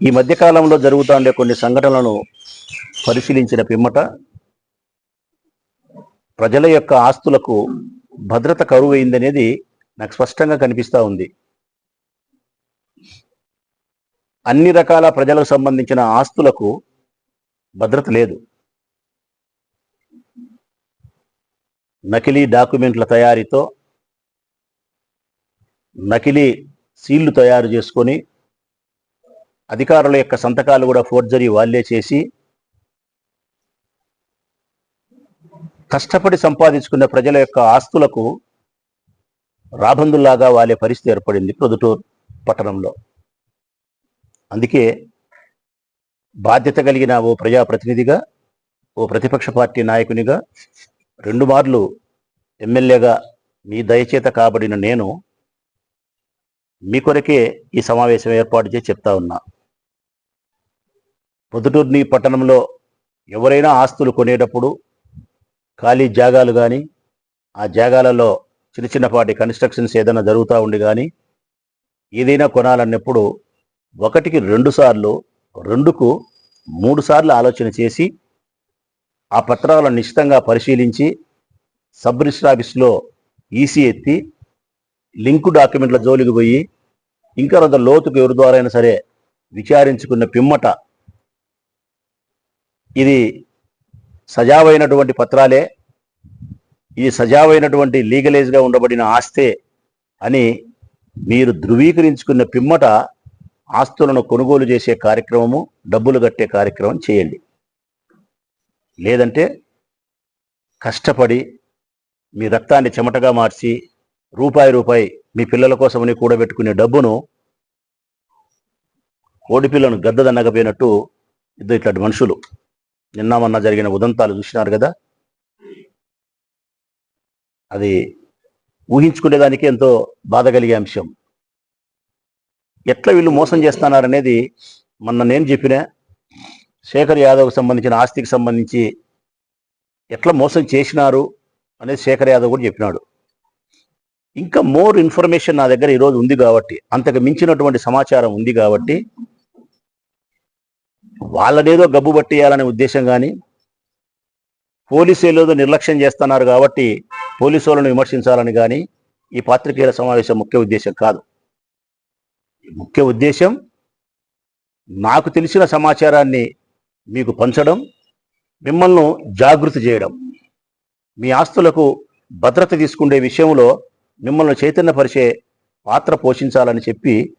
ఈ మధ్యకాలంలో జరుగుతూ ఉండే కొన్ని సంఘటనలను పరిశీలించిన పిమ్మట ప్రజల యొక్క ఆస్తులకు భద్రత కరువు అయిందనేది నాకు స్పష్టంగా కనిపిస్తూ ఉంది. అన్ని రకాల ప్రజలకు సంబంధించిన ఆస్తులకు భద్రత లేదు. నకిలీ డాక్యుమెంట్ల తయారీతో నకిలీ సీళ్ళు తయారు చేసుకొని అధికారుల యొక్క సంతకాలు కూడా ఫోర్జరీ వాళ్ళే చేసి కష్టపడి సంపాదించుకున్న ప్రజల యొక్క ఆస్తులకు రాబందుల్లాగా వాలే పరిస్థితి ఏర్పడింది ప్రొదుటూరు పట్టణంలో. అందుకే బాధ్యత కలిగిన ఓ ప్రజాప్రతినిధిగా ఓ ప్రతిపక్ష పార్టీ నాయకునిగా రెండు మార్లు ఎమ్మెల్యేగా మీ దయచేత కాబడిన నేను మీ కొరకే ఈ సమావేశం ఏర్పాటు చేసి చెప్తా ఉన్నా. పొద్దుటూర్ని పట్టణంలో ఎవరైనా ఆస్తులు కొనేటప్పుడు ఖాళీ జాగాలు కానీ ఆ జాగాలలో చిన్న చిన్నపాటి కన్స్ట్రక్షన్స్ ఏదైనా జరుగుతూ ఉండి కానీ ఏదైనా కొనాలన్నప్పుడు ఒకటికి రెండు సార్లు రెండుకు మూడు సార్లు ఆలోచన చేసి ఆ పత్రాలను నిశ్చితంగా పరిశీలించి సబ్ రిజిస్టర్ ఆఫీస్లో ఈసీ ఎత్తి లింకు డాక్యుమెంట్ల జోలికి పోయి ఇంకా కొంత లోతుకు ఎవరి ద్వారా అయినా సరే విచారించుకున్న పిమ్మట ఇది సజావైనటువంటి పత్రాలే. ఇది సజావైనటువంటి లీగలైజ్గా ఉండబడిన ఆస్తే అని మీరు ధృవీకరించుకున్న పిమ్మట ఆస్తులను కొనుగోలు చేసే కార్యక్రమము డబ్బులు కట్టే కార్యక్రమం చేయండి. లేదంటే కష్టపడి మీ రక్తాన్ని చెమటగా మార్చి రూపాయి రూపాయి మీ పిల్లల కోసమని కూడబెట్టుకునే డబ్బును కోడి పిల్లను గద్దదన్నకపోయినట్టు ఇద్దరు ఇట్లాంటి మనుషులు నిన్న మొన్న జరిగిన ఉదంతాలు చూసినారు కదా? అది ఊహించుకునేదానికి ఎంతో బాధ కలిగే అంశం. ఎట్లా వీళ్ళు మోసం చేస్తున్నారనేది మొన్న నేను చెప్పిన శేఖర్ యాదవ్కి సంబంధించిన ఆస్తికి సంబంధించి ఎట్లా మోసం చేసినారు అనేది శేఖర్ యాదవ్ కూడా చెప్పినాడు. ఇంకా మోర్ ఇన్ఫర్మేషన్ నా దగ్గర ఈరోజు ఉంది కాబట్టి అంతకు మించినటువంటి సమాచారం ఉంది కాబట్టి వాళ్ళనేదో గబ్బు పట్టేయాలనే ఉద్దేశం కానీ పోలీసులు ఏదో నిర్లక్ష్యం చేస్తున్నారు కాబట్టి పోలీసు వాళ్ళను విమర్శించాలని కానీ ఈ పాత్రికేయుల సమావేశం ముఖ్య ఉద్దేశం కాదు. ముఖ్య ఉద్దేశం నాకు తెలిసిన సమాచారాన్ని మీకు పంచడం మిమ్మల్ని జాగృతి చేయడం. మీ ఆస్తులకు భద్రత తీసుకునే విషయంలో మిమ్మల్ని చైతన్యపరిచే పాత్ర పోషించాలని చెప్పి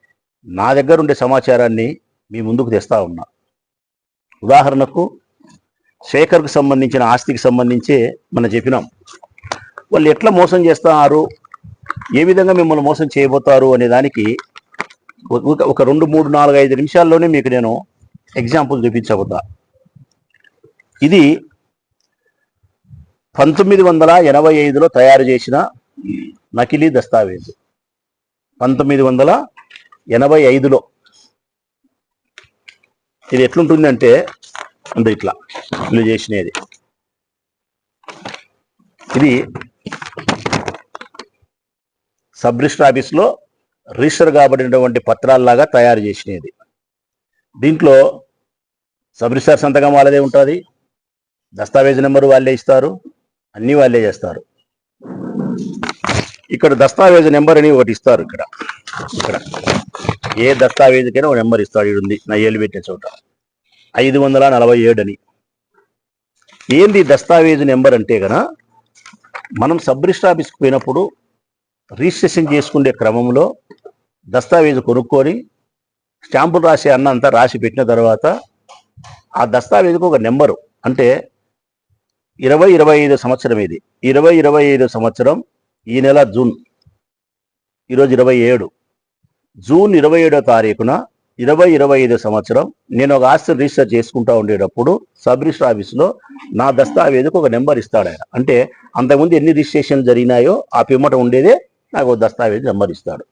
నా దగ్గర ఉండే సమాచారాన్ని మీ ముందుకు తెస్తా ఉన్నా. ఉదాహరణకు శేఖర్కు సంబంధించిన ఆస్తికి సంబంధించే మనం చెప్పినాం. వాళ్ళు ఎట్లా మోసం చేస్తున్నారు ఏ విధంగా మిమ్మల్ని మోసం చేయబోతారు అనే దానికి ఒక ఒక రెండు మూడు నాలుగు ఐదు నిమిషాల్లోనే మీకు నేను ఎగ్జాంపుల్ చూపించబోతా. ఇది పంతొమ్మిది వందల ఎనభై ఐదులో తయారు చేసిన నకిలీ దస్తావేజు. పంతొమ్మిది వందల ఎనభై ఐదులో ఇది ఎట్లుంటుందంటే అంటే ఇట్లా ఇల్లు చేసినది. ఇది సబ్ రిజిస్టర్ ఆఫీస్లో రిజిస్టర్ కాబడినటువంటి పత్రాల్లాగా తయారు చేసినది. దీంట్లో సబ్ రిజిస్టర్ సంతకం వాళ్ళదే ఉంటుంది దస్తావేజ్ నెంబర్ వాళ్ళే ఇస్తారు అన్నీ వాళ్ళే చేస్తారు. ఇక్కడ దస్తావేజ్ నెంబర్ అని ఒకటి ఇస్తారు ఇక్కడ. ఇక్కడ ఏ దస్తావేజ్కైనా ఒక నెంబర్ ఇస్తాడు ఈడు ఉంది నా ఏళ్ళు పెట్టిన చోట. ఐదు వందల నలభై ఏడు అని. ఏంది దస్తావేజ్ నెంబర్ అంటే కదా మనం సబ్ రిజిస్టర్ ఆఫీస్కి పోయినప్పుడు రిజిస్ట్రేషన్ చేసుకునే క్రమంలో దస్తావేజు కొనుక్కొని స్టాంపులు రాసే అన్న అంతా రాసి పెట్టిన తర్వాత ఆ దస్తావేజుకు ఒక నెంబరు. అంటే ఇరవై ఇరవై ఐదు సంవత్సరం ఇది. ఇరవై ఇరవై ఐదు సంవత్సరం ఈ నెల జూన్ ఈరోజు ఇరవై ఏడు. జూన్ ఇరవై ఏడో తారీఖున ఇరవై ఇరవై ఐదు సంవత్సరం నేను ఒక ఆస్తి రిజిస్టర్ చేసుకుంటా ఉండేటప్పుడు సబ్ రిజిస్టర్ ఆఫీస్లో నా దస్తావేజుకు ఒక నెంబర్ ఇస్తాడు ఆయన. అంటే అంతకుముందు ఎన్ని రిజిస్ట్రేషన్లు జరిగినాయో ఆ పిమ్మట ఉండేదే నాకు ఒక దస్తావేజ్ నెంబర్ ఇస్తాడు.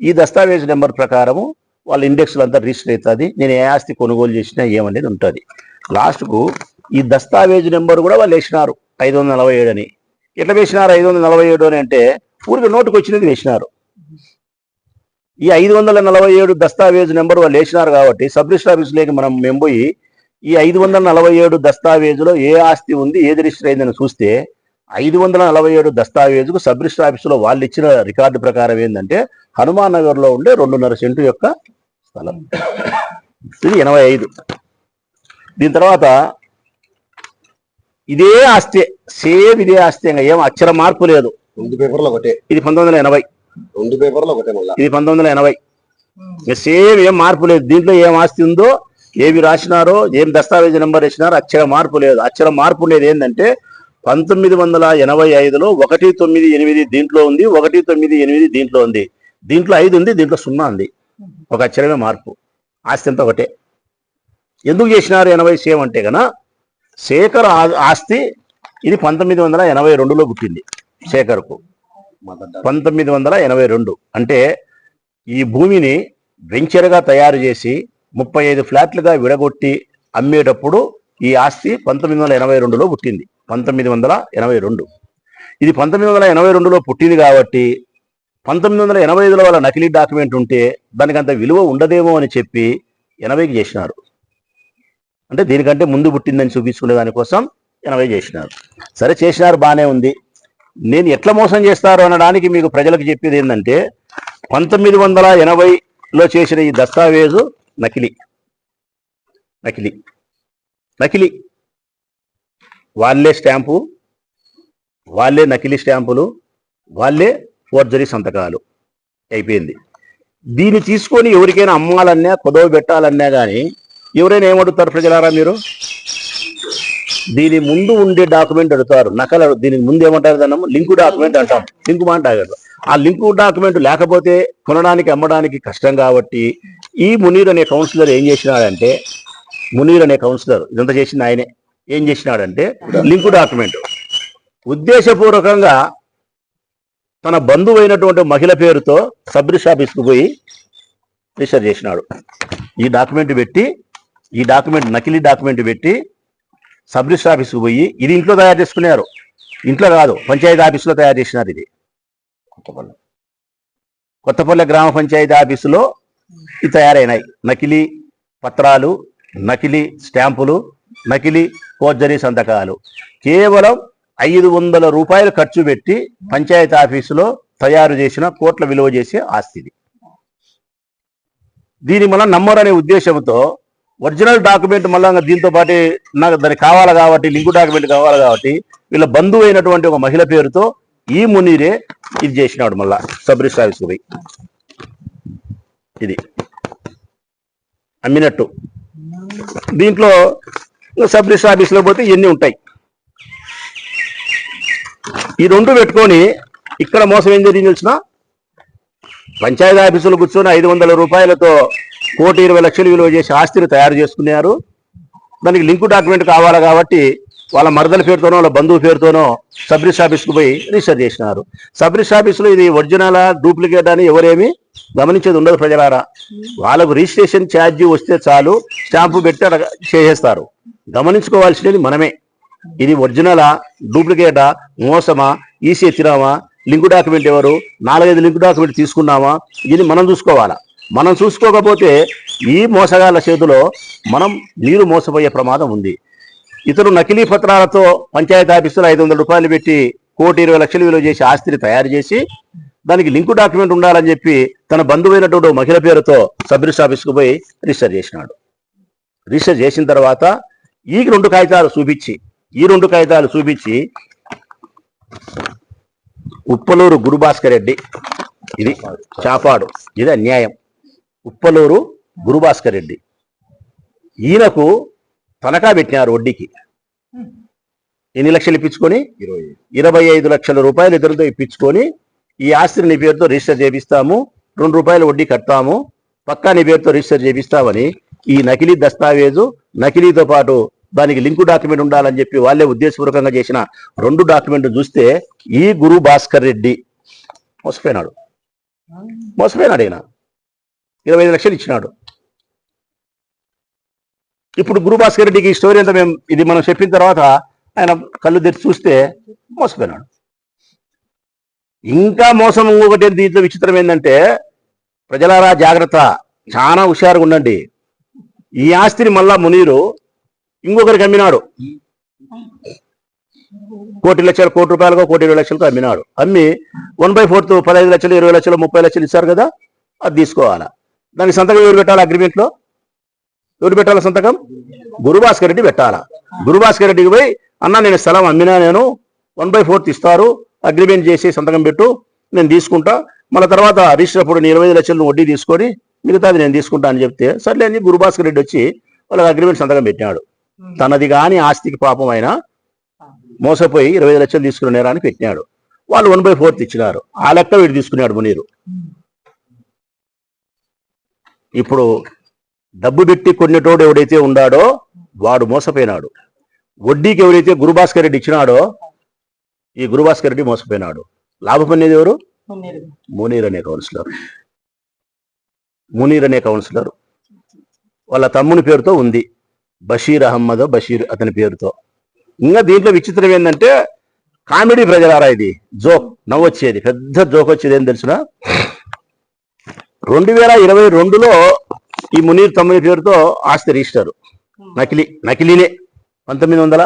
ఈ దస్తావేజ్ నెంబర్ ప్రకారము వాళ్ళ ఇండెక్స్లు అంతా రిజిస్టర్ అవుతుంది నేను ఏ ఆస్తి కొనుగోలు చేసినా ఏమనేది ఉంటుంది. లాస్ట్కు ఈ దస్తావేజ్ నెంబర్ కూడా వాళ్ళు వేసినారు ఐదు వందల నలభై ఏడు అని. ఎట్లా వేసినారు ఐదు వందల నలభై ఏడు అని అంటే ఊరికి నోటుకు వచ్చినది వేసినారు. ఈ ఐదు వందల నలభై ఏడు దస్తావేజు నెంబర్ వాళ్ళు వేసినారు కాబట్టి సబ్ రిజిస్టర్ ఆఫీసులోకి మనం మేము పోయి ఈ ఐదు వందల నలభై ఏడు దస్తావేజులో ఏ ఆస్తి ఉంది ఏది రిజిస్టర్ అయిందని చూస్తే ఐదు వందల నలభై ఏడు దస్తావేజుకు సబ్ రిజిస్టర్ ఆఫీసులో వాళ్ళు ఇచ్చిన రికార్డు ప్రకారం ఏంటంటే హనుమాన్ నగర్లో ఉండే రెండున్నర సెంటు యొక్క స్థలం. ఇది ఎనభై ఐదు. దీని తర్వాత ఇదే ఆస్తి సేమ్ ఇదే ఆస్తి ఇంకా ఏం అక్షర మార్పు లేదు. రెండు పేపర్లు ఒకటే. ఇది పంతొమ్మిది వందల ఎనభై. రెండు పేపర్లు ఒకటే ఇది పంతొమ్మిది వందల ఎనభై. సేమ్ ఏం మార్పు లేదు. దీంట్లో ఏం ఆస్తి ఉందో ఏవి రాసినారో ఏం దస్తావేజ్ నెంబర్ వేసినారో అక్షర మార్పు లేదు. అక్షర మార్పు లేదు ఏంటంటే పంతొమ్మిది వందల ఎనభై ఐదులో ఒకటి తొమ్మిది ఎనిమిది దీంట్లో ఉంది ఒకటి తొమ్మిది ఎనిమిది దీంట్లో ఉంది. దీంట్లో ఐదు ఉంది దీంట్లో సున్నా ఉంది. ఒక అక్షరమే మార్పు. ఆస్తి అంతా ఒకటే. ఎందుకు చేసినారు ఎనభై సేమ్ అంటే గన శేఖర్ ఆస్తి ఇది పంతొమ్మిది వందల ఎనభై రెండులో పుట్టింది శేఖర్కు. పంతొమ్మిది వందల ఎనభై రెండు అంటే ఈ భూమిని వెంచర్గా తయారు చేసి ముప్పై ఐదు ఫ్లాట్లుగా విడగొట్టి అమ్మేటప్పుడు ఈ ఆస్తి పంతొమ్మిది వందల ఎనభై రెండులో పుట్టింది. పంతొమ్మిది వందల ఎనభై రెండు. ఇది పంతొమ్మిది వందల ఎనభై రెండులో పుట్టింది కాబట్టి పంతొమ్మిది వందల ఎనభై ఐదులో వాళ్ళ నకిలీ డాక్యుమెంట్ ఉంటే దానికి అంత విలువ ఉండదేమో అని చెప్పి ఎనభైకి చేసినారు. అంటే దీనికంటే ముందు పుట్టిందని చూపించుకునే దానికోసం ఎనభై చేసినారు. సరే చేసినారు బాగానే ఉంది. నేను ఎట్లా మోసం చేస్తారు అనడానికి మీకు ప్రజలకు చెప్పేది ఏంటంటే పంతొమ్మిది వందల ఎనభైలో చేసిన ఈ దస్తావేజు నకిలీ. నకిలీ. నకిలీ. వాళ్ళే స్టాంపు వాళ్ళే నకిలీ స్టాంపులు వాళ్ళే ఫోర్జరీ సంతకాలు. అయిపోయింది. దీన్ని తీసుకొని ఎవరికైనా అమ్మాలన్నా కొదవ పెట్టాలన్నా కానీ ఎవరైనా ఏమడుగుతారు ప్రజలారా మీరు? దీని ముందు ఉండే డాక్యుమెంట్ అడుగుతారు. నకలు దీనికి ముందు ఏమంటారు దాన్ని? లింకు డాక్యుమెంట్ అంటాం. లింకు మాట ఆగదు. ఆ లింకు డాక్యుమెంట్ లేకపోతే కొనడానికి అమ్మడానికి కష్టం కాబట్టి ఈ మునీర్ అనే కౌన్సిలర్ ఏం చేసినాడంటే మునీర్ అనే కౌన్సిలర్ ఇదంతా చేసింది ఆయనే. ఏం చేసినాడంటే లింకు డాక్యుమెంట్ ఉద్దేశపూర్వకంగా తన బంధువు అయినటువంటి మహిళ పేరుతో సబ్ ఆఫీస్కు పోయి రిజిస్టర్ చేసినాడు. ఈ డాక్యుమెంట్ పెట్టి ఈ డాక్యుమెంట్ నకిలీ డాక్యుమెంట్ పెట్టి సబ్ రిజిస్టర్ ఆఫీస్కి పోయి ఇది ఇంట్లో తయారు చేసుకున్నారు ఇంట్లో కాదు పంచాయతీ ఆఫీసులో తయారు చేసినారు ఇది. కొత్తపల్లె. గ్రామ పంచాయతీ ఆఫీసులో ఇది తయారైనాయి. నకిలీ పత్రాలు నకిలీ స్టాంపులు నకిలీ ఫోర్జరీ సంతకాలు. కేవలం ఐదు వందల రూపాయలు ఖర్చు పెట్టి పంచాయతీ ఆఫీసులో తయారు చేసిన కోట్ల విలువ చేసే ఆస్తి ఇది దీని మనం నమ్మరనే ఉద్దేశంతో ఒరిజినల్ డాక్యుమెంట్ మళ్ళా దీంతో పాటు నాకు దానికి కావాలి కాబట్టి లింకు డాక్యుమెంట్ కావాలి కాబట్టి వీళ్ళ బంధువు అయినటువంటి ఒక మహిళ పేరుతో ఈ మునీరే ఇది చేసినాడు మళ్ళా సబ్ రిజిస్టర్ పోయి ఇది. అమ్మినట్టు. దీంట్లో ఇంకా సబ్ రిజిస్టర్ ఆఫీస్లో పోతే ఇవన్నీ ఉంటాయి. ఈ రెండు పెట్టుకొని ఇక్కడ మోసం ఏం జరిగింది తెలిసిన? పంచాయతీ ఆఫీసులో కూర్చొని ఐదు వందల రూపాయలతో కోటి ఇరవై లక్షలు విలువ చేసి ఆస్తిని తయారు చేసుకున్నారు. దానికి లింకు డాక్యుమెంట్ కావాలి కాబట్టి వాళ్ళ మరదల పేరుతోనో వాళ్ళ బంధువు పేరుతోనో సబ్ రిజిస్టర్ పోయి రిజిస్టర్ చేసినారు. సబ్ రిజిస్టర్ ఆఫీసులో ఇది ఒరిజినల్ డూప్లికేట్ అని ఎవరేమి గమనించేది ఉండదు ప్రజలారా. వాళ్ళకు రిజిస్ట్రేషన్ ఛార్జీ వస్తే చాలు స్టాంపు పెట్టి చేసేస్తారు. గమనించుకోవాల్సినది మనమే. ఇది ఒరిజినలా డూప్లికేటా మోసమా ఈసీ ఎత్తినామా లింకు డాక్యుమెంట్ ఎవరు నాలుగైదు లింకు డాక్యుమెంట్ తీసుకున్నామా ఇది మనం చూసుకోవాలా. మనం చూసుకోకపోతే ఈ మోసగాళ్ళ చేతిలో మనం నీరు మోసపోయే ప్రమాదం ఉంది. ఇతరు నకిలీ పత్రాలతో పంచాయతీ ఆఫీసులో ఐదు వందల రూపాయలు పెట్టి కోటి ఇరవై లక్షలు విలువ చేసి ఆస్తిని తయారు చేసి దానికి లింకు డాక్యుమెంట్ ఉండాలని చెప్పి తన బంధువైనటువంటి మహిళ పేరుతో సబ్ రిజిస్టర్ ఆఫీస్కు పోయి రిజిస్టర్ చేసినాడు. రిజిస్టర్ చేసిన తర్వాత ఈ రెండు కాగితాలు చూపించి ఈ రెండు కాగితాలు చూపించి ఉప్పలూరు గురుభాస్కర్ రెడ్డి ఇది చాపాడు ఇది అన్యాయం. ఉప్పలూరు గురుభాస్కర్ రెడ్డి. ఈయనకు తనఖా పెట్టినారు వడ్డీకి. ఎన్ని లక్షలు ఇప్పించుకొని? ఇరవై ఐదు. లక్షల రూపాయలు ఇద్దరితో ఇప్పించుకొని ఈ ఆస్తిని నీ పేరుతో రిజిస్టర్ చేపిస్తాము రెండు రూపాయలు వడ్డీ కడతాము పక్కా నీ పేరుతో రిజిస్టర్ చేపిస్తామని ఈ నకిలీ దస్తావేజు నకిలీతో పాటు దానికి లింకు డాక్యుమెంట్ ఉండాలని చెప్పి వాళ్ళే ఉద్దేశపూర్వకంగా చేసిన రెండు డాక్యుమెంట్ చూస్తే ఈ గురు భాస్కర్ రెడ్డి మోసపోయినాడు. మోసపోయినాడు ఈయన. ఇరవై ఐదు లక్షలు ఇచ్చినాడు. ఇప్పుడు గురుభాస్కర్ రెడ్డికి ఈ స్టోరీ అంతా మేము ఇది మనం చెప్పిన తర్వాత ఆయన కళ్ళు తెరిచి చూస్తే మోసపోయినాడు. ఇంకా మోసం ఇంకొకటి దీంట్లో విచిత్రం ఏంటంటే ప్రజలారా జాగ్రత్త. చాలా హుషారుగా ఉండండి. ఈ ఆస్తిని మళ్ళా మునీరు ఇంకొకరికి అమ్మినాడు. కోటి లక్షలు కోటి రూపాయలకు కోటి ఇరవై లక్షలకు అమ్మినాడు. అమ్మి వన్ బై ఫోర్త్ పదహైదు లక్షలు ఇరవై లక్షలు ముప్పై లక్షలు ఇస్తారు కదా? అది తీసుకోవాలా? దానికి సంతకం ఎవరు పెట్టాలి అగ్రిమెంట్లో ఎవరు పెట్టాలి సంతకం? గురుభాస్కర్ రెడ్డి పెట్టాలా? గురుభాస్కర్ రెడ్డికి పోయి అన్న నేను స్థలం అమ్మినా నేను వన్ బై ఫోర్త్ ఇస్తారు అగ్రిమెంట్ చేసి సంతకం పెట్టు నేను తీసుకుంటా. మళ్ళీ తర్వాత రిజిస్టర్ అప్పుడు నేను ఇరవై ఐదు లక్షలు వడ్డీ తీసుకొని మిగతాది నేను తీసుకుంటా అని చెప్తే సర్లే అని గురుభాస్కర్ రెడ్డి వచ్చి వాళ్ళకి అగ్రిమెంట్ సంతకం పెట్టినాడు. తనది కాని ఆస్తికి పాపం ఆయన మోసపోయి ఇరవై లక్షలు తీసుకున్న నేరాన్ని పెట్టినాడు. వాళ్ళు వన్ బై ఫోర్త్ ఇచ్చినారు. ఆ లెక్క వీడు తీసుకున్నాడు మునీరు. ఇప్పుడు డబ్బు పెట్టి కొన్నిటోడు ఎవడైతే ఉండాడో వాడు మోసపోయినాడు. వడ్డీకి ఎవరైతే గురుభాస్కర్ రెడ్డి ఇచ్చినాడో ఈ గురుభాస్కర్ రెడ్డి మోసపోయినాడు. లాభం అనేది ఎవరు? మునీర్ అనే కౌన్సిలర్. మునీర్ అనే కౌన్సిలర్. వాళ్ళ తమ్ముని పేరుతో ఉంది. బషీర్ అహ్మద్ బషీర్ అతని పేరుతో. ఇంకా దీంట్లో విచిత్రం ఏంటంటే కామెడీ ప్రజలారా ఇది. జోక్. నవ్వొచ్చేది. పెద్ద జోక్ వచ్చేది. ఏం తెలిసిన? రెండు వేల ఇరవై రెండులో ఈ మునీర్ తమ్ముని పేరుతో ఆస్తి రిజిస్టర్. నకిలీ నకిలీనే. పంతొమ్మిది వందల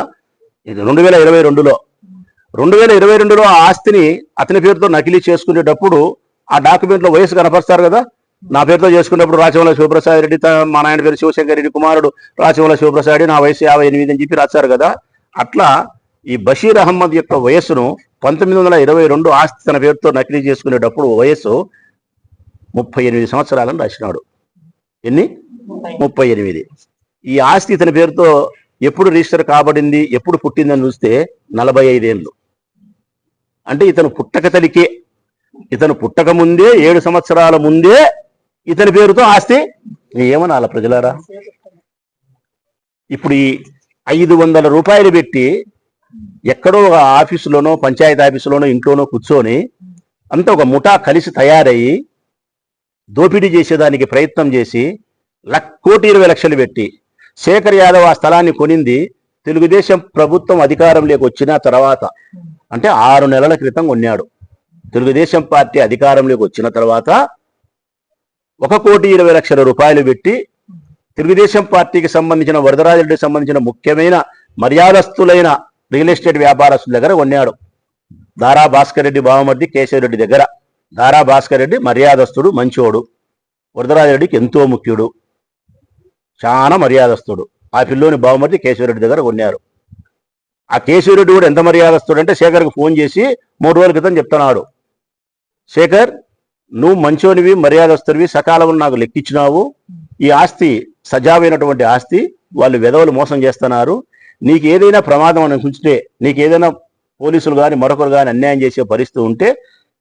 రెండు వేల ఇరవై రెండులో. రెండు వేల ఇరవై రెండులో ఆ ఆస్తిని అతని పేరుతో నకిలీ చేసుకునేటప్పుడు ఆ డాక్యుమెంట్లో వయసు కనపరుస్తారు కదా? నా పేరుతో చేసుకున్నప్పుడు రాచవల శివప్రసాద్ రెడ్డి మా నాయన పేరు శివశంకర్ రెడ్డి కుమారుడు రాచవల శివప్రసాద్ రెడ్డి నా వయసు యాభై ఎనిమిది అని చెప్పి రాశారు కదా? అట్లా ఈ బషీర్ అహ్మద్ యొక్క వయస్సును పంతొమ్మిది వందల ఇరవై రెండు ఆస్తి తన పేరుతో నకిలీ చేసుకునేటప్పుడు వయస్సు ముప్పై ఎనిమిది సంవత్సరాలను రాసినాడు. ఎన్ని? ముప్పై. ఎనిమిది. ఈ ఆస్తి ఇతని పేరుతో ఎప్పుడు రిజిస్టర్ కాబడింది ఎప్పుడు పుట్టిందని చూస్తే నలభై ఐదేళ్ళు. అంటే ఇతను పుట్టక తలికే ఇతను పుట్టక ముందే ఏడు సంవత్సరాల ముందే ఇతని పేరుతో ఆస్తి ఏమనాల ప్రజలారా. ఇప్పుడు ఈ ఐదు వందల రూపాయలు పెట్టి ఎక్కడో ఒక ఆఫీసులోనో పంచాయతీ ఆఫీసులోనో ఇంట్లోనో కూర్చొని అంతా ఒక ముఠా కలిసి తయారయ్యి దోపిడీ చేసేదానికి ప్రయత్నం చేసి కోటి ఇరవై లక్షలు పెట్టి శేఖర్ యాదవ్ ఆ స్థలాన్ని కొనింది తెలుగుదేశం ప్రభుత్వం అధికారంలోకి వచ్చిన తర్వాత. అంటే ఆరు నెలల క్రితం కొన్నాడు. తెలుగుదేశం పార్టీ అధికారంలోకి వచ్చిన తర్వాత ఒక కోటి ఇరవై లక్షల రూపాయలు పెట్టి తెలుగుదేశం పార్టీకి సంబంధించిన వరదరాజుడికి సంబంధించిన ముఖ్యమైన మర్యాదస్తులైన రియల్ ఎస్టేట్ వ్యాపారస్తుల దగ్గర కొన్నాడు. దారా భాస్కర్ రెడ్డి బావమర్ది కేశవరెడ్డి దగ్గర. దారా భాస్కర్ రెడ్డి మర్యాదస్తుడు మంచోడు. వరదరాజరెడ్డికి ఎంతో ముఖ్యుడు. చాలా మర్యాదస్తుడు. ఆ పిల్లోని బావమర్తి కేశవరెడ్డి దగ్గర కొన్నారు. ఆ కేశవరెడ్డి కూడా ఎంత మర్యాదస్తుడు అంటే శేఖర్కి ఫోన్ చేసి మూడు రోజుల క్రితం చెప్తున్నాడు. శేఖర్ నువ్వు మంచోనివి మర్యాదస్తుడివి సకాలంలో నాకు లెక్కించినావు. ఈ ఆస్తి సజావైనటువంటి ఆస్తి వాళ్ళు వెధవలు మోసం చేస్తున్నారు. నీకు ఏదైనా ప్రమాదం అనిపించితే నీకు ఏదైనా పోలీసులు కానీ మరొకరు కానీ అన్యాయం చేసే పరిస్థితి ఉంటే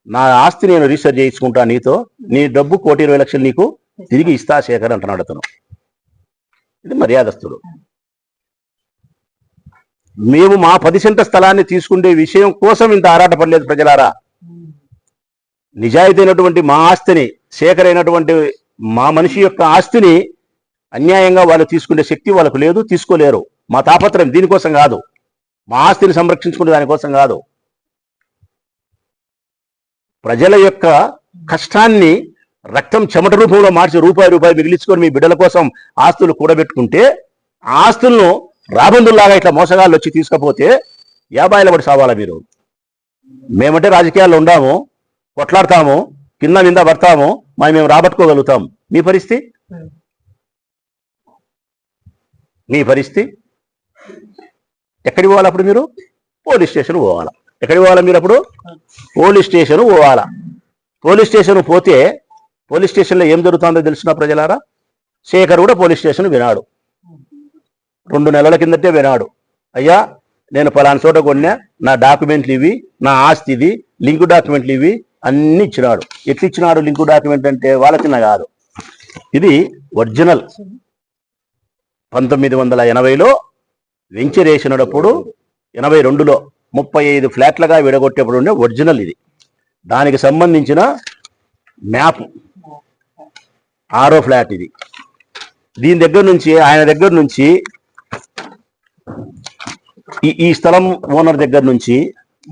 నా ఆస్తి నేను రీసెర్చ్ చేయించుకుంటా నీతో నీ డబ్బు కోటి ఇరవై లక్షలు నీకు తిరిగి ఇస్తా శేఖర్ అంటున్నాడు అతను. ఇది మర్యాదస్తుడు. మేము మా పది సెంట స్థలాన్ని తీసుకునే విషయం కోసం ఇంత ఆరాటపడలేదు ప్రజలారా. నిజాయితీ అయినటువంటి మా ఆస్తిని సేకరైనటువంటి మా మనిషి యొక్క ఆస్తిని అన్యాయంగా వాళ్ళు తీసుకునే శక్తి వాళ్ళకు లేదు తీసుకోలేరు. మా తాపత్రయం దీనికోసం కాదు. మా ఆస్తిని సంరక్షించుకునే దానికోసం కాదు. ప్రజల యొక్క కష్టాన్ని రక్తం చెమట రూపంలో మార్చి రూపాయి రూపాయి మిగిలించుకొని మీ బిడ్డల కోసం ఆస్తులు కూడబెట్టుకుంటే ఆస్తులను రాబందుల్లాగా ఇట్లా మోసగాళ్ళు వచ్చి తీసుకపోతే యాభాయిల పడి సావాలా మీరు? మేమంటే రాజకీయాల్లో ఉండాము కొట్లాడతాము కింద మీద పడతాము మరి మేము రాబట్టుకోగలుగుతాం. మీ పరిస్థితి? మీ పరిస్థితి? ఎక్కడికి పోవాలి అప్పుడు మీరు? పోలీస్ స్టేషన్ పోవాలా. ఎక్కడికి పోవాలా మీరు అప్పుడు? పోలీస్ స్టేషన్ పోవాలా. పోలీస్ స్టేషన్ పోతే పోలీస్ స్టేషన్లో ఏం జరుగుతుందో తెలిసిన ప్రజలారా? శేఖర్ కూడా పోలీస్ స్టేషన్ వినాడు రెండు నెలల కిందటే వినాడు అయ్యా నేను పలానా చోట కొన్నా నా డాక్యుమెంట్లు ఇవి నా ఆస్తి ఇది లింకు డాక్యుమెంట్లు ఇవి అన్ని ఇచ్చినాడు. ఎట్లా ఇచ్చినాడు లింకు డాక్యుమెంట్ అంటే వాళ్ళ చిన్న కాదు. ఇది ఒరిజినల్. పంతొమ్మిది వందల ఎనభైలో వెంచరేసినప్పుడు ఎనభై రెండులో ముప్పై ఐదు ఫ్లాట్లుగా విడగొట్టేప్పుడు ఉండే ఒరిజినల్ ఇది. దానికి సంబంధించిన మ్యాప్. ఆరో ఫ్లాట్ ఇది. దీని దగ్గర నుంచి ఆయన దగ్గర నుంచి ఈ ఈ స్థలం ఓనర్ దగ్గర నుంచి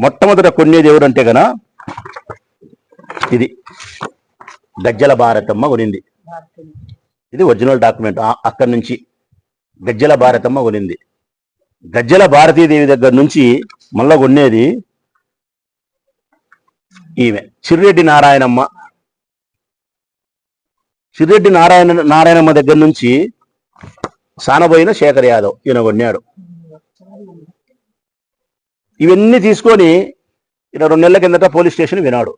మొట్టమొదట కొనేది ఎవరంటే గన ఇది గజ్జల భారతమ్మ కొనింది. ఇది ఒరిజినల్ డాక్యుమెంట్. అక్కడి నుంచి గజ్జల భారతమ్మ కొనింది. గజ్జల భారతీదేవి దగ్గర నుంచి మళ్ళా కొనేది ఈమె. చిర్రెడ్డి నారాయణమ్మ. చిర్రెడ్డి నారాయణ నారాయణమ్మ దగ్గర నుంచి సానబోయిన శేఖర్ యాదవ్ ఈయన కొన్నాడు. ఇవన్నీ తీసుకొని ఈయన రెండు నెలల కిందట పోలీస్ స్టేషన్ వినాడు.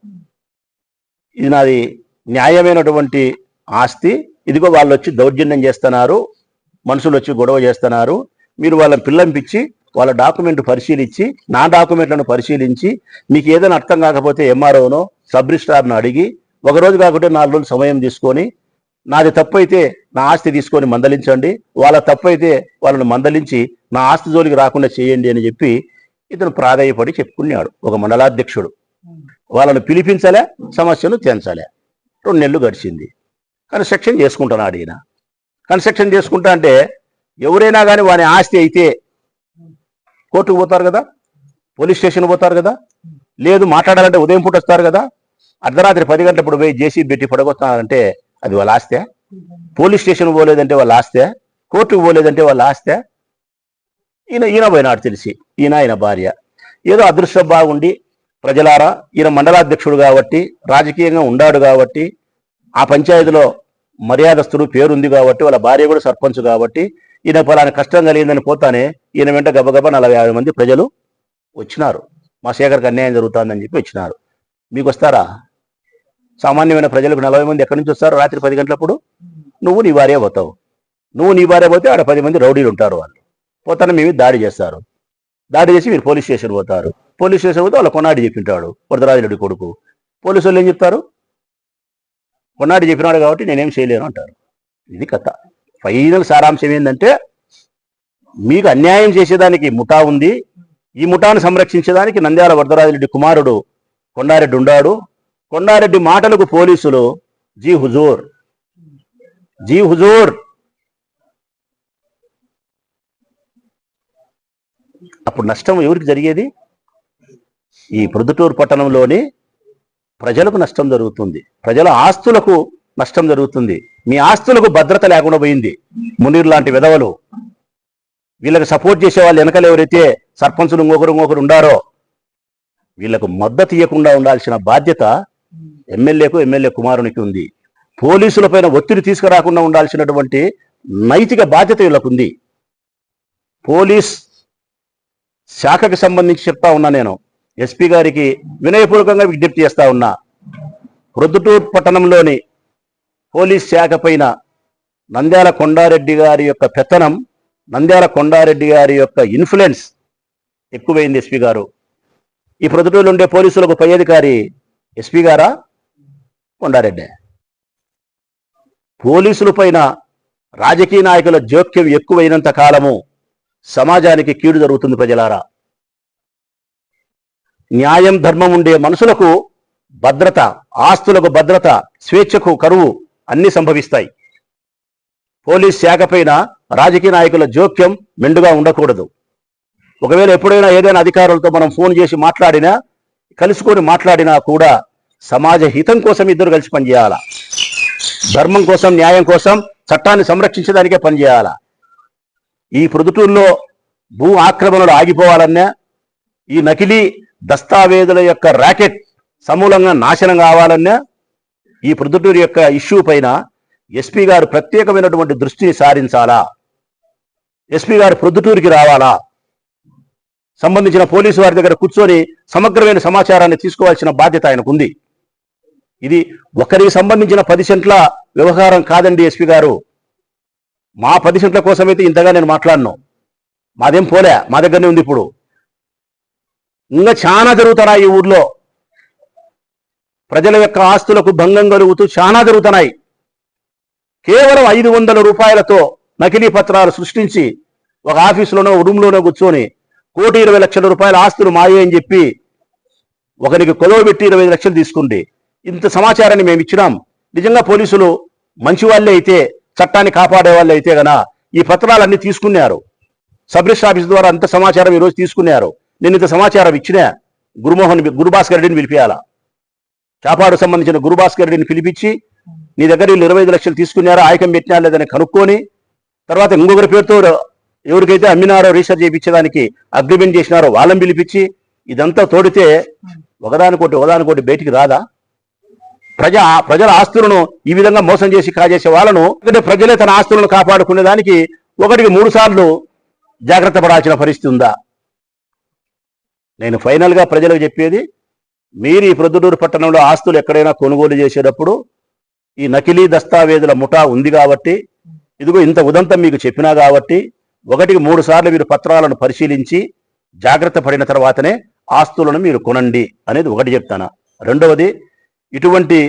ఇది నాది న్యాయమైనటువంటి ఆస్తి. ఇదిగో వాళ్ళు వచ్చి దౌర్జన్యం చేస్తున్నారు. మనుషులు వచ్చి గొడవ చేస్తున్నారు. మీరు వాళ్ళని పిల్లంపించి వాళ్ళ డాక్యుమెంట్ పరిశీలించి నా డాక్యుమెంట్లను పరిశీలించి మీకు ఏదైనా అర్థం కాకపోతే ఎంఆర్ఓనో సబ్ రిజిస్ట్రార్ను అడిగి ఒక రోజు నాలుగు రోజులు సమయం తీసుకొని నాది తప్పు అయితే నా ఆస్తి తీసుకొని మందలించండి వాళ్ళ తప్పు అయితే వాళ్ళని మందలించి నా ఆస్తి జోలికి రాకుండా చేయండి అని చెప్పి ఇతను ప్రాధాయపడి చెప్పుకున్నాడు. ఒక మండలాధ్యక్షుడు. వాళ్ళని పిలిపించలే సమస్యను తేల్చలే రెండు నెలలు గడిచింది. కన్స్ట్రక్షన్ చేసుకుంటున్నాడు ఈయన. కన్స్ట్రక్షన్ చేసుకుంటా అంటే ఎవరైనా కానీ వాని ఆస్తి అయితే కోర్టుకు పోతారు కదా? పోలీస్ స్టేషన్ పోతారు కదా? లేదు మాట్లాడాలంటే ఉదయం పూట వస్తారు కదా? అర్ధరాత్రి పది గంటలప్పుడు పోయి జేసీ పెట్టి పడగొస్తున్నారంటే అది వాళ్ళ ఆస్తే. పోలీస్ స్టేషన్ పోలేదంటే వాళ్ళ ఆస్తే. కోర్టుకు పోలేదంటే వాళ్ళ ఆస్తే. ఈయన ఈయన పోయినాడు తెలిసి. ఈయన ఆయన భార్య. ఏదో అదృష్టం బాగుండి ప్రజలారా ఈయన మండలాధ్యక్షుడు కాబట్టి రాజకీయంగా ఉండాడు కాబట్టి ఆ పంచాయతీలో మర్యాదస్తుడు పేరుంది కాబట్టి వాళ్ళ భార్య కూడా సర్పంచ్ కాబట్టి ఈయన ఫలానా కష్టం కలిగిందని పోతానే ఈయన వెంట గబగబా నలభై యాభై మంది ప్రజలు వచ్చినారు. మా శేఖర్కి అన్యాయం జరుగుతుందని చెప్పి వచ్చినారు. మీకు వస్తారా? సామాన్యమైన ప్రజలకు నలభై మంది ఎక్కడి నుంచి వస్తారు? రాత్రి పది గంటలప్పుడు? నువ్వు నీ భార్య పోతావు. నువ్వు నీ భార్య పోతే ఆడ పది మంది రౌడీలు ఉంటారు వాళ్ళు. పోతానే మేము దాడి చేస్తారు. దాడి చేసి మీరు పోలీస్ స్టేషన్ పోతారు. పోలీస్ స్టేషన్ పోతే వాళ్ళ కొన్నాడు చెప్పింటాడు వరదరాజుడి కొడుకు. పోలీసు వాళ్ళు ఏం చెప్తారు? కొన్నాడు చెప్పినాడు కాబట్టి నేనేం చేయలేను అంటారు. ఇది కథ. ఫైనల్ సారాంశం ఏంటంటే మీకు అన్యాయం చేసేదానికి ముఠా ఉంది. ఈ ముఠాను సంరక్షించేదానికి నంద్యాల వరదరాజరెడ్డి కుమారుడు కొండారెడ్డి ఉండాడు. కొండారెడ్డి మాటలకు పోలీసులు జీ హుజూర్ జీ హుజూర్. అప్పుడు నష్టం ఎవరికి జరిగేది? ఈ ప్రొద్దుటూరు పట్టణంలోని ప్రజలకు నష్టం జరుగుతుంది. ప్రజల ఆస్తులకు నష్టం జరుగుతుంది. మీ ఆస్తులకు భద్రత లేకుండా పోయింది. మునీర్ లాంటి విధవలు వీళ్ళకి సపోర్ట్ చేసే వాళ్ళు వెనకలు ఎవరైతే సర్పంచులు ఇంకొకరు ఇంకొకరు ఉండారో వీళ్ళకు మద్దతు ఇవ్వకుండా ఉండాల్సిన బాధ్యత ఎమ్మెల్యేకు ఎమ్మెల్యే కుమారునికి ఉంది. పోలీసులపైన ఒత్తిడి తీసుకురాకుండా ఉండాల్సినటువంటి నైతిక బాధ్యత వీళ్ళకు ఉంది. పోలీస్ శాఖకు సంబంధించి చెప్తా ఉన్నా నేను. ఎస్పీ గారికి వినయపూర్వకంగా విజ్ఞప్తి చేస్తా ఉన్నా. ప్రొద్దుటూరు పట్టణంలోని పోలీస్ శాఖ పైన నంద్యాల కొండారెడ్డి గారి యొక్క పెత్తనం నంద్యాల కొండారెడ్డి గారి యొక్క ఇన్ఫ్లుయెన్స్ ఎక్కువైంది ఎస్పీ గారు. ఈ ప్రొద్దుటూరులో ఉండే పోలీసులకు పై అధికారి ఎస్పీ గారా? కొండారెడ్డి. పోలీసుల పైన రాజకీయ నాయకుల జోక్యం ఎక్కువైనంత కాలము సమాజానికి కీడు జరుగుతుంది ప్రజలారా. న్యాయం ధర్మం ఉండే మనుషులకు భద్రత ఆస్తులకు భద్రత స్వేచ్ఛకు కరువు అన్ని సంభవిస్తాయి. పోలీస్ శాఖ పైన రాజకీయ నాయకుల జోక్యం మెండుగా ఉండకూడదు. ఒకవేళ ఎప్పుడైనా ఏదైనా అధికారులతో మనం ఫోన్ చేసి మాట్లాడినా కలుసుకొని మాట్లాడినా కూడా సమాజ హితం కోసం ఇద్దరు కలిసి పనిచేయాలా? ధర్మం కోసం న్యాయం కోసం చట్టాన్ని సంరక్షించడానికే పనిచేయాలా? ఈ ప్రొదుటూరులో భూ ఆక్రమణలు ఆగిపోవాలన్నా ఈ నకిలీ దస్తావేజుల యొక్క ర్యాకెట్ సమూలంగా నాశనం కావాలన్నా ఈ ప్రొద్దుటూరు యొక్క ఇష్యూ పైన ఎస్పీ గారు ప్రత్యేకమైనటువంటి దృష్టిని సారించాలా? ఎస్పీ గారు ప్రొద్దుటూరుకి రావాలా? సంబంధించిన పోలీసు వారి దగ్గర కూర్చొని సమగ్రమైన సమాచారాన్ని తీసుకోవాల్సిన బాధ్యత ఆయనకుంది. ఇది ఒకరికి సంబంధించిన పది సెంట్ల వ్యవహారం కాదండి ఎస్పీ గారు. మా పది సెంట్ల కోసమైతే ఇంతగా నేను మాట్లాడను. మాదేం పోలే మా దగ్గరనే ఉంది ఇప్పుడు. ఇంకా చాలా జరుగుతారా ఈ ఊర్లో? ప్రజల యొక్క ఆస్తులకు భంగం కలుగుతూ చాలా జరుగుతున్నాయి. కేవలం ఐదు వందల రూపాయలతో నకిలీ పత్రాలు సృష్టించి ఒక ఆఫీసులోనో రూమ్లోనో కూర్చొని కోటి ఇరవై లక్షల రూపాయల ఆస్తులు మాయే అని చెప్పి ఒకరికి కొలువ పెట్టి ఇరవై లక్షలు తీసుకుంది. ఇంత సమాచారాన్ని మేము ఇచ్చినాం. నిజంగా పోలీసులు మంచి వాళ్ళే అయితే చట్టాన్ని కాపాడే వాళ్ళే అయితే గన ఈ పత్రాలన్నీ తీసుకున్నారు. సబ్రిస్ట్ ఆఫీస్ ద్వారా అంత సమాచారం ఈ రోజు తీసుకున్నారు. నేను ఇంత సమాచారం ఇచ్చిన గురుమోహన్ గురుభాస్కర్ రెడ్డిని పిలిపియాలా? చాపాడు సంబంధించిన గురుభాస్కర్ రెడ్డిని పిలిపించి నీ దగ్గర వీళ్ళు ఇరవై ఐదు లక్షలు తీసుకున్నారా ఆయకం పెట్టినా లేదని కనుక్కొని తర్వాత ఇంకొకరి పేరుతో ఎవరికైతే అమ్మినారో రీసెర్చ్ చేయించడానికి అగ్రిమెంట్ చేసినారో వాళ్ళని పిలిపించి ఇదంతా తోడితే ఒకదానికోటి ఒకదానికోటి బయటికి రాదా? ప్రజా ప్రజల ఆస్తులను ఈ విధంగా మోసం చేసి కాజేసే వాళ్ళను ఎందుకంటే ప్రజలే తన ఆస్తులను కాపాడుకునే దానికి ఒకటికి మూడు సార్లు జాగ్రత్త పడాల్సిన పరిస్థితి ఉందా? నేను ఫైనల్గా ప్రజలకు చెప్పేది మీరు ఈ ప్రొద్దుటూరు పట్టణంలో ఆస్తులు ఎక్కడైనా కొనుగోలు చేసేటప్పుడు ఈ నకిలీ దస్తావేజుల ముఠా ఉంది కాబట్టి ఇదిగో ఇంత ఉదంతం మీకు చెప్పినా కాబట్టి ఒకటికి మూడు సార్లు మీరు పత్రాలను పరిశీలించి జాగ్రత్త పడిన తర్వాతనే ఆస్తులను మీరు కొనండి అనేది ఒకటి చెప్తాను. రెండవది ఇటువంటి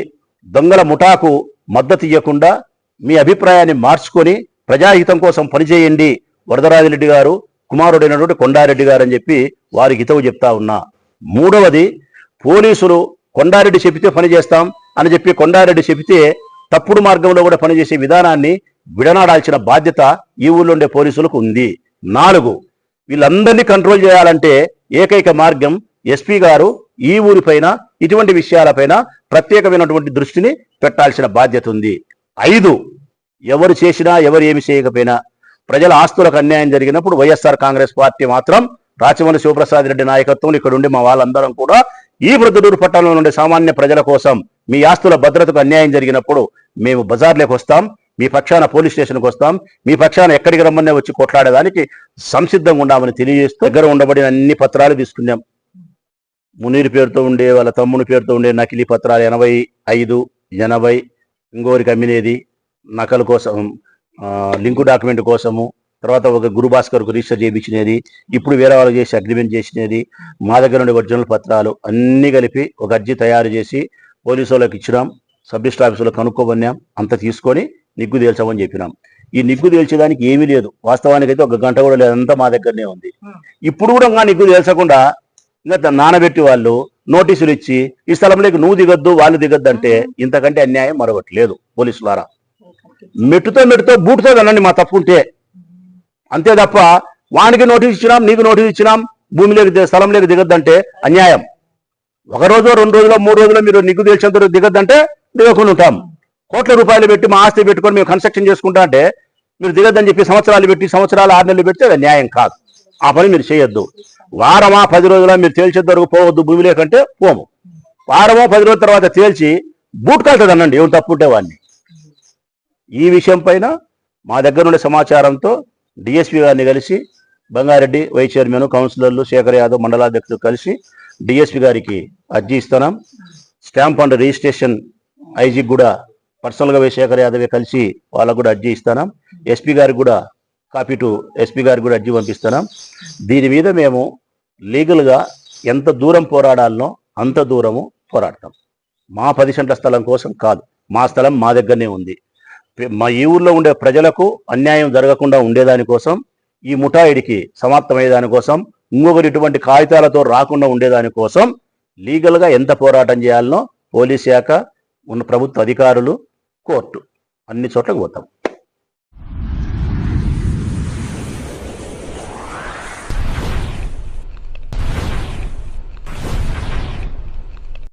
దొంగల ముఠాకు మద్దతు ఇవ్వకుండా మీ అభిప్రాయాన్ని మార్చుకొని ప్రజాహితం కోసం పనిచేయండి వరదరాజిరెడ్డి గారు కుమారుడైనటువంటి కొండారెడ్డి గారు అని చెప్పి వారికి హితవు చెప్తా ఉన్నా. మూడవది పోలీసులు కొండారెడ్డి చెబితే పని చేస్తాం అని చెప్పి కొండారెడ్డి చెబితే తప్పుడు మార్గంలో కూడా పనిచేసే విధానాన్ని విడనాడాల్సిన బాధ్యత ఈ ఊళ్ళో ఉండే పోలీసులకు ఉంది. నాలుగు వీళ్ళందరినీ కంట్రోల్ చేయాలంటే ఏకైక మార్గం ఎస్పీ గారు ఈ ఊరిపైన ఇటువంటి విషయాలపైన ప్రత్యేకమైనటువంటి దృష్టిని పెట్టాల్సిన బాధ్యత ఉంది. ఐదు ఎవరు చేసినా ఎవరు ఏమి చేయకపోయినా ప్రజల ఆస్తులకు అన్యాయం జరిగినప్పుడు వైఎస్ఆర్ కాంగ్రెస్ పార్టీ మాత్రం రాచమల్లి శివప్రసాద్ రెడ్డి నాయకత్వం ఇక్కడ ఉండి మా వాళ్ళందరం కూడా ఈ వృద్ధుడూరు పట్టణంలో ఉండే సామాన్య ప్రజల కోసం మీ ఆస్తుల భద్రతకు అన్యాయం జరిగినప్పుడు మేము బజార్లోకి వస్తాం మీ పక్షాన పోలీస్ స్టేషన్కి వస్తాం మీ పక్షాన ఎక్కడికి రమ్మనే వచ్చి కొట్లాడేదానికి సంసిద్ధంగా ఉండామని తెలియజేస్తూ దగ్గర ఉండబడిన అన్ని పత్రాలు తీసుకున్నాం. మునీరు పేరుతో ఉండే వాళ్ళ తమ్ముని పేరుతో ఉండే నకిలీ పత్రాలు ఎనభై ఐదు ఎనభై ఇంకోరికి అమ్మినేది నకలు కోసం లింకు డాక్యుమెంట్ కోసము తర్వాత ఒక గురు భాస్కర్కు రిజిస్టర్ చేయించినది ఇప్పుడు వేరే వాళ్ళకి చేసి అగ్రిమెంట్ చేసినది మా దగ్గర ఉండే ఒరిజినల్ పత్రాలు అన్నీ కలిపి ఒక అర్జీ తయారు చేసి పోలీసు వాళ్ళకి ఇచ్చినాం సబ్ డిస్ట్రిక్ట్ ఆఫీసులో కనుక్కోబన్నాం అంత తీసుకొని నిగ్గు తేల్చామని చెప్పినాం. ఈ నిగ్గు తేల్చేదానికి ఏమీ లేదు. వాస్తవానికి అయితే ఒక గంట కూడా లేదంతా మా దగ్గరనే ఉంది. ఇప్పుడు కూడా ఇంకా నిగ్గు తేల్చకుండా ఇంకా నానబెట్టి వాళ్ళు నోటీసులు ఇచ్చి ఈ స్థలంలోకి నువ్వు దిగొద్దు వాళ్ళు దిగొద్దు అంటే ఇంతకంటే అన్యాయం మరొకటి లేదు పోలీసు ద్వారా మెట్టుతో మెట్టుతో బూటుతో వెళ్ళండి మా తప్పు ఉంటే అంతే తప్ప వానికి నోటీస్ ఇచ్చినాం నీకు నోటీస్ ఇచ్చినాం భూమిలోకి స్థలం స్థలంలోకి దిగద్దంటే అన్యాయం. ఒక రోజు రెండు రోజులు మూడు రోజులు మీరు నిగ్గు తెలిసినంత వరకు దిగకుండా ఉంటాం. కోట్ల రూపాయలు పెట్టి మా ఆస్తి పెట్టుకొని మేము కన్స్ట్రక్షన్ చేసుకుంటా అంటే మీరు దిగద్దని చెప్పి సంవత్సరాలు పెట్టి సంవత్సరాలు ఆరు నెలలు పెడితే అది న్యాయం కాదు. ఆ పని మీరు చేయొద్దు. వారమా పది రోజుల మీరు తేల్చేంత వరకు పోవద్దు భూమి లేకంటే పోము. వారమో పది రోజుల తర్వాత తేల్చి బూట్ కలుతుంది అనండి ఏమి తప్పు ఉంటే వాడిని. ఈ విషయం పైన మా దగ్గర ఉండే సమాచారంతో డిఎస్పీ గారిని కలిసి బంగారెడ్డి వైస్ చైర్మన్ కౌన్సిలర్లు శేఖర్ యాదవ్ మండలాధ్యక్షులు కలిసి డిఎస్పీ గారికి అర్జీ ఇస్తున్నాం. స్టాంప్ అండ్ రిజిస్ట్రేషన్ ఐజీ కూడా పర్సనల్గా వై శేఖర్ యాదవే కలిసి వాళ్ళకు కూడా అర్జీ ఇస్తున్నాం. ఎస్పీ గారికి కూడా కాపీ టు ఎస్పీ గారికి కూడా అర్జీ పంపిస్తున్నాం. దీని మీద మేము లీగల్గా ఎంత దూరం పోరాడాలనో అంత దూరము పోరాడతాం. మా పది సెంట్ల స్థలం కోసం కాదు మా స్థలం మా దగ్గరనే ఉంది. మా ఈ ఊర్లో ఉండే ప్రజలకు అన్యాయం జరగకుండా ఉండేదానికోసం ఈ ముఠాయిడికి సమాప్తమయ్యేదానికోసం ఇంకొకరు ఇటువంటి కాగితాలతో రాకుండా ఉండేదానికోసం లీగల్గా ఎంత పోరాటం చేయాలనో పోలీస్ శాఖ ఉన్న ప్రభుత్వ అధికారులు కోర్టు అన్ని చోట్లకు పోతాం.